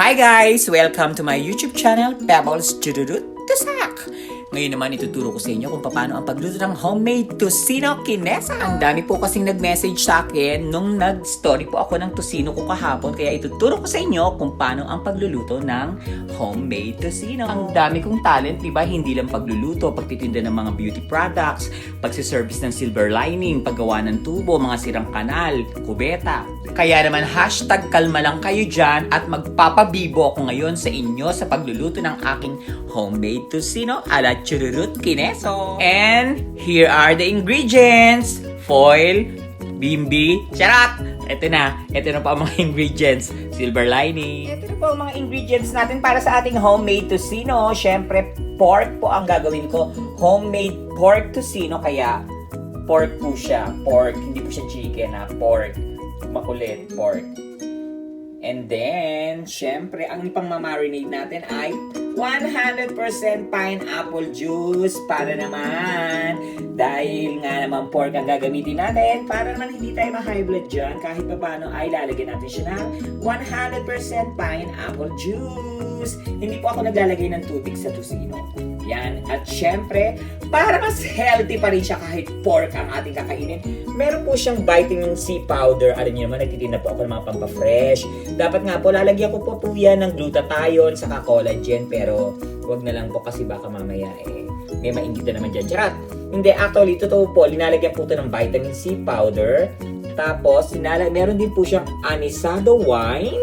Hi guys! Welcome to my YouTube channel, Pebbles Chururut Tusak! Ngayon naman ituturo ko sa inyo kung paano ang pagluto ng homemade tocino kinesa. Ang dami po kasing nag-message sa akin nung nag-story po ako ng tocino ko kahapon kaya ituturo ko sa inyo kung paano ang pagluluto ng homemade tocino. Ang dami kong talent, di ba? Hindi lang pagluluto, pagtitinda ng mga beauty products, pagsiservice ng silver lining, paggawa ng tubo, mga sirang kanal, kubeta. Kaya naman hashtag kalma lang kayo dyan at magpapabibo ako ngayon sa inyo sa pagluluto ng aking homemade tocino ala chururut kineso. And here are the ingredients. Foil, bimbi, charat! Ito na. Ito na po ang mga ingredients. Silver lining. Ito na po ang mga ingredients natin para sa ating homemade tocino. Siyempre, pork po ang gagawin ko. Homemade pork tocino, kaya pork po siya. Pork, hindi po siya chicken ha. Pork. Makulit, pork. And then, syempre, ang ipang mamarinate natin ay 100% pineapple juice para naman. Dahil nga naman pork ang gagamitin natin, para naman hindi tayo ma-high blood dyan, kahit pa paano ay lalagyan natin siya ng 100% pineapple juice. Hindi po ako naglalagay ng tubig sa tusino. Yan. At syempre, para mas healthy pa rin siya kahit pork ang ating kakainin, meron po siyang vitamin C powder. Alam niyo naman, nagtitinda po ako ng mga pampafresh. Dapat nga po, lalagyan ko po po yan ng glutathione saka collagen. Pero, wag na lang po kasi baka mamaya eh, may maingit na naman dyan. Charat! Hindi, actually, totoo po, linalagyan po ito ng vitamin C powder. Tapos, sinalag, meron din po siyang anisado wine.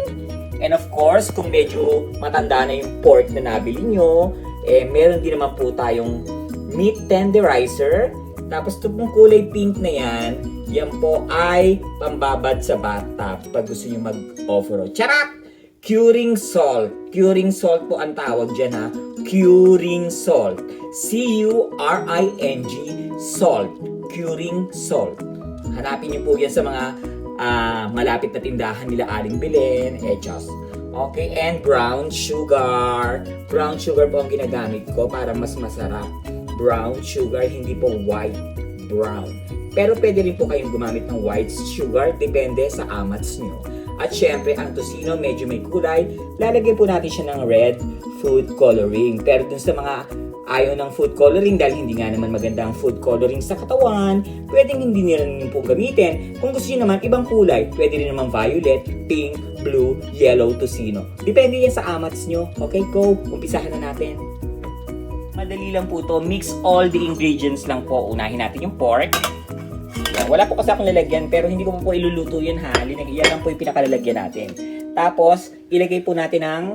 And of course, kung medyo matanda na yung pork na nabili nyo, eh, meron din naman po tayong meat tenderizer. Tapos ito pong kulay pink na yan, yan po ay pambabad sa bathtub pag gusto nyo mag-offer. Charat! Curing salt. Curing salt po ang tawag dyan ha. Curing salt. C-U-R-I-N-G salt. Curing salt. Hanapin nyo po yan sa mga ah, malapit na tindahan nila Aling Belen, eh just. Okay, and brown sugar. Brown sugar po ang ginagamit ko para mas masarap. Brown sugar, hindi po white. Brown. Pero pwede rin po kayong gumamit ng white sugar, depende sa amats nyo. At syempre, ang tocino medyo may kulay, lalagyan po natin siya ng red food coloring. Pero dun sa mga ayaw ng food coloring dahil hindi nga naman maganda ang food coloring sa katawan, pwedeng hindi nila rin po gamitin. Kung gusto nyo naman ibang kulay, pwede rin naman violet, pink, blue, yellow, tocino. Depende yan sa amats nyo. Okay, go! Umpisahan na natin. Madali lang po to. Mix all the ingredients lang po. Unahin natin yung pork. Wala po kasi akong lalagyan pero hindi ko po po iluluto yun ha. Yan lang po yung pinakalalagyan natin. Tapos, ilagay po natin ang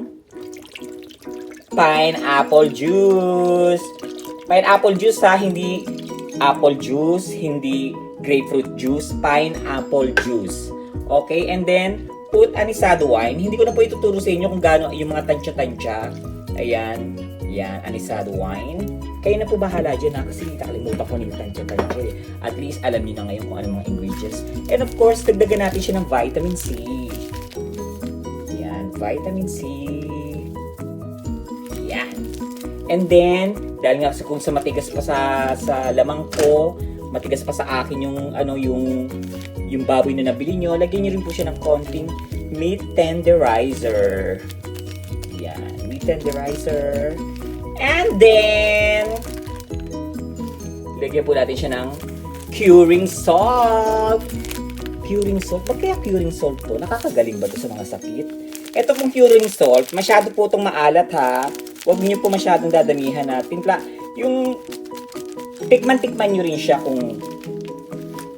pineapple juice. Pineapple juice ha, hindi apple juice, hindi grapefruit juice, pineapple juice. Okay, and then put anisado wine. Hindi ko na po ituturo sa inyo kung gaano yung mga tansya-tansya. Ayan, yan, anisado wine. Kayo na po bahala dyan ha, kasi nakalimutan ko yung tansya-tansya eh. At least alam niyo na ngayon kung ano mga ingredients. And of course, dagdagan natin siya ng vitamin C. Yan, vitamin C. Yan. And then, dahil nga kung sa matigas pa sa sa lamang ko, matigas pa sa akin yung ano yung yung baboy na nabili nyo, lagyan nyo rin po siya ng konting meat tenderizer. Yan, meat tenderizer. And then, lagyan po natin siya ng curing salt. Curing salt? Ba't kaya curing salt to? Nakakagaling ba to sa mga sakit? Ito pong curing salt, masyado po itong maalat ha. Huwag niyo po masyadong dadamihan na timpla. Yung tikman-tikman niyo rin siya kung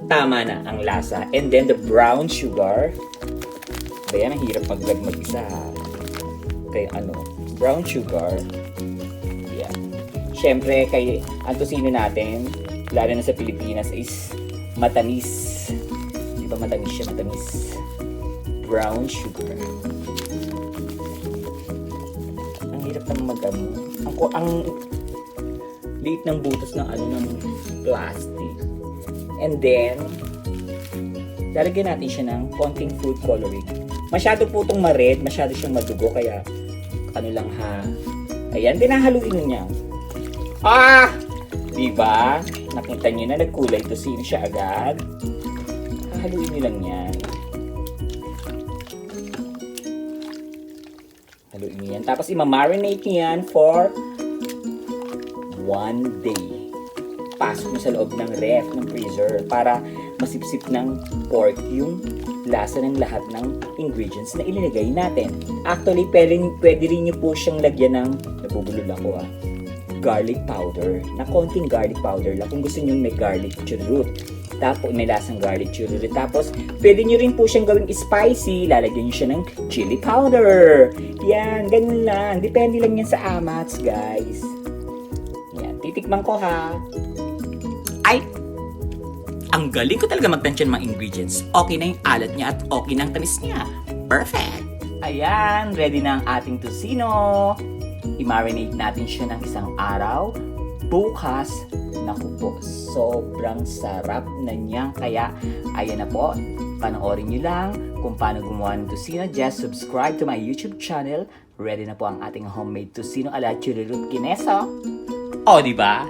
tama na ang lasa. And then the brown sugar. Kaya ang hirap mag-vlog mag-isa. Kaya ano, brown sugar. Yan. Siyempre, kay ang tosino natin, lalo na sa Pilipinas, is matamis. Di ba matamis siya? Matamis. Brown sugar. Hirap naman mag ano. Ang, ang liit ng butas ng ano ng plastic. And then, lalagyan natin siya ng konting food coloring. Masyado po itong ma-red, masyado siyang madugo, kaya ano lang ha. Ayan, dinahaluin niya. Ah! Diba? Nakita niyo na nagkulay to sino siya agad. Hahaluin niyo lang yan. Haluin niyo yan. Tapos ima-marinate niyo yan for one day. Pasok niyo sa loob ng ref, ng freezer, para masipsip ng pork yung lasa ng lahat ng ingredients na ilinagay natin. Actually, pwede, pwede rin niyo po siyang lagyan ng, nabubulol ako ah, garlic powder, na konting garlic powder lang kung gusto niyo may garlic churrut. Tapos may lasang garlic churrut. Tapos pwede niyo rin po siyang gawing spicy, lalagyan niyo siya ng chili powder. Yan, ganun lang. Depende lang yan sa amats, guys. Yan, titikman ko ha. Ay, ang galing ko talaga magtansya ng mga ingredients. Okay na yung alat niya at okay na ang tamis niya. Perfect! Ayan, ready na ang ating tocino. I-marinate natin siya ng isang araw. Bukas, naku po, sobrang sarap na niya. Kaya, ayan na po, panoorin niyo lang kung paano gumawa ng tocino. Just subscribe to my YouTube channel. Ready na po ang ating homemade tocino ala chururut kineso. O, di ba?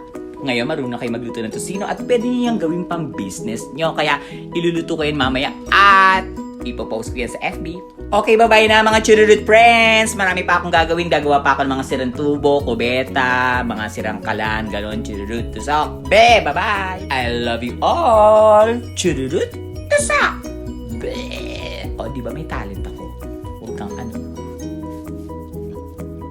Ngayon, marunong kayo magluto ng tocino at pwede niyo yung gawing pang business nyo. Kaya, iluluto ko yun mamaya at ipopost ko yan sa FB. Okay, bye-bye na mga chururut friends. Marami pa akong gagawin. Gagawa pa ako ng mga sirang tubo, kubeta, mga sirang kalan, galon, chururut, tusok. Be, bye-bye! I love you all! Chururut, tusok! Be! O, di ba may talent ako?